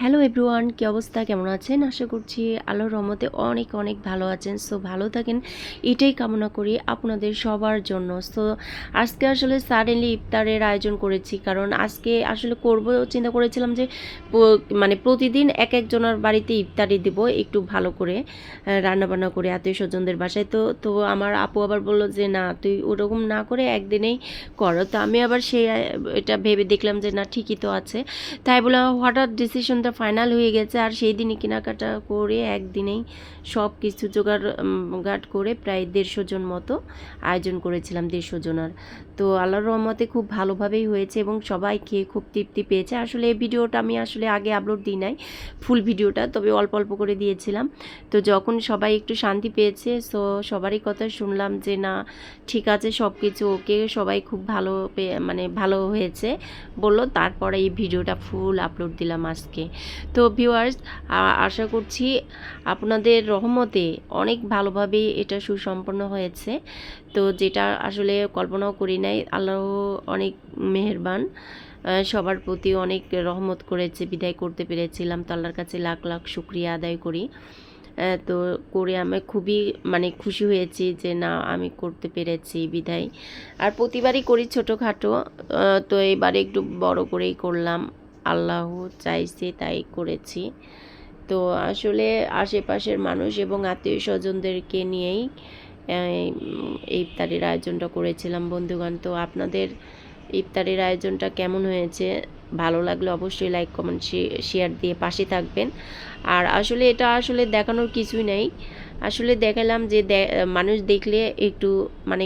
Hello everyone কী অবস্থা? কেমন আছেন? আশা করছি আল্লাহর রহমতে অনেক অনেক ভালো আছেন। সো ভালো থাকেন। এটাই কামনা করি আপনাদের সবার জন্য। সো আজকে আসলে সাডেনলি ইফতারের আয়োজন করেছি। কারণ আজকে আসলে করব, চিন্তা করেছিলাম যে মানে প্রতিদিন এক একজনের বাড়িতে ইফতারি দেব একটু ভালো করে রান্না বান্না করে আত্মীয় স্বজনদের বাসায়। তো তো আমার আপু আবার বলল যে, না, তুই ওরকম না করে একদিনেই করো। তো আমি আবার সেই এটা ভেবে দেখলাম যে, না, ঠিকই তো আছে। তাই বলে হঠাৎ ডিসিশনটা ফাইনাল হয়ে গেছে আর সেই দিনই কেনাকাটা করে একদিনেই সব কিছু জোগাড় ঘাট করে প্রায় দেড়শো জন মতো আয়োজন করেছিলাম, দেড়শো জনার তো আল্লাহর রহমতে খুব ভালোভাবেই হয়েছে এবং সবাই খেয়ে খুব তৃপ্তি পেয়েছে। আসলে এই ভিডিওটা আমি আসলে আগে আপলোড দিই নাই ফুল ভিডিওটা, তবে অল্প অল্প করে দিয়েছিলাম। তো যখন সবাই একটু শান্তি পেয়েছে সো সবারই কথা শুনলাম যে, না, ঠিক আছে সব কিছু ওকে সবাই খুব ভালো মানে ভালো হয়েছে। বলল, তারপরে এই ভিডিওটা ফুল আপলোড দিলাম আজকে। তো ভিউয়ার্স আশা করছি আপনাদের রহমতে অনেক ভালোভাবে এটা সুসম্পন্ন হয়েছে। তো যেটা আসলে কল্পনাও করি নাই আল্লাহ অনেক মেহেরবান। সবার প্রতি অনেক রহমত করেছে, বিদায় করতে পেরেছিলাম। তো আল্লাহর কাছে লাখ লাখ শুক্রিয়া আদায় করি। তো করে আমি খুবই মানে খুশি হয়েছি যে না, আমি করতে পেরেছি বিদায়। আর প্রতিবারই করি ছোটোখাটো। তো এবারে একটু বড় করেই করলাম। আল্লাহ চাইছে তাই করেছি। তো আসলে আশেপাশের মানুষ এবং আত্মীয় স্বজনদেরকে নিয়েই ইফতারের আয়োজনটা করেছিলাম, বন্ধুগণ। তো আপনাদের ইফতারের আয়োজনটা কেমন হয়েছে? ভালো লাগলে অবশ্যই লাইক কমেন্ট শেয়ার দিয়ে পাশে থাকবেন। আর আসলে এটা আসলে দেখানোর কিছুই নেই। আসলে দেখালাম যে মানুষ দেখলে একটু মানে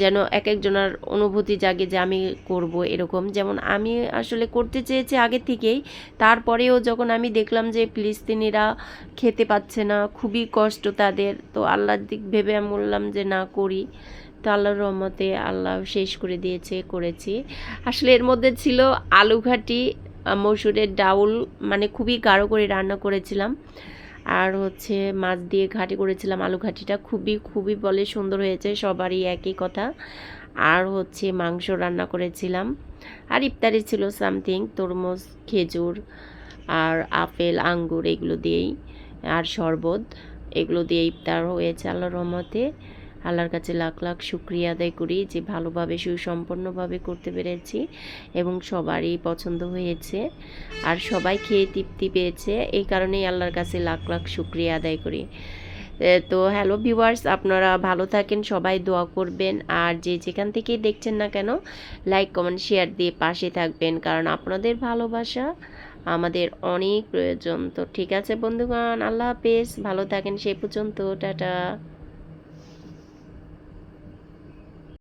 যেন এক একজনের অনুভূতি জাগে যে আমি করব এরকম। যেমন আমি আসলে করতে চেয়েছি আগে থেকেই, তারপরেও যখন আমি দেখলাম যে ফিলিস্তিনিরা খেতে পাচ্ছে না, খুবই কষ্ট তাদের, তো আল্লাহর দিক ভেবে আমি বললাম যে না করি। তো আল্লাহর রহমতে আল্লাহ শেষ করে দিয়েছে, করেছি। আসলে এর মধ্যে ছিল আলু ঘাটি মসুরের ডাউল মানে খুবই গাঢ় করে রান্না করেছিলাম। আর হচ্ছে মাছ দিয়ে ঘাটি করেছিলাম, আলু ঘাটিটা খুবই খুবই বলে সুন্দর হয়েছে, সবারই একই কথা। আর হচ্ছে মাংস রান্না করেছিলাম, আর ইফতারি ছিল সামথিং, তরমুজ, খেজুর, আর আপেল, আঙ্গুর, এগুলো দিয়েই, আর শরবত, এগুলো দিয়ে ইফতার হয়েছে আল্লাহর রহমতে। আল্লাহর কাছে লাখ লাখ শুক্রিয়া আদায় করি যে ভালোভাবে, সুসম্পন্নভাবে করতে পেরেছি এবং সবারই পছন্দ হয়েছে। আর সবাই খেয়ে তৃপ্তি পেয়েছে। এই কারণেই আল্লাহর কাছে লাখ লাখ শুক্রিয়া আদায় করি। তো হ্যালো ভিউয়ার্স, আপনারা ভালো থাকেন, সবাই দোয়া করবেন। আর যে যেখান থেকেই দেখছেন না কেন, লাইক, কমেন্ট, শেয়ার দিয়ে পাশে থাকবেন। কারণ আপনাদের ভালোবাসা আমাদের অনেক প্রয়োজন। তো ঠিক আছে বন্ধুগণ, আল্লাহ হাফেজ। ভালো থাকেন সেই পর্যন্ত। টাটা।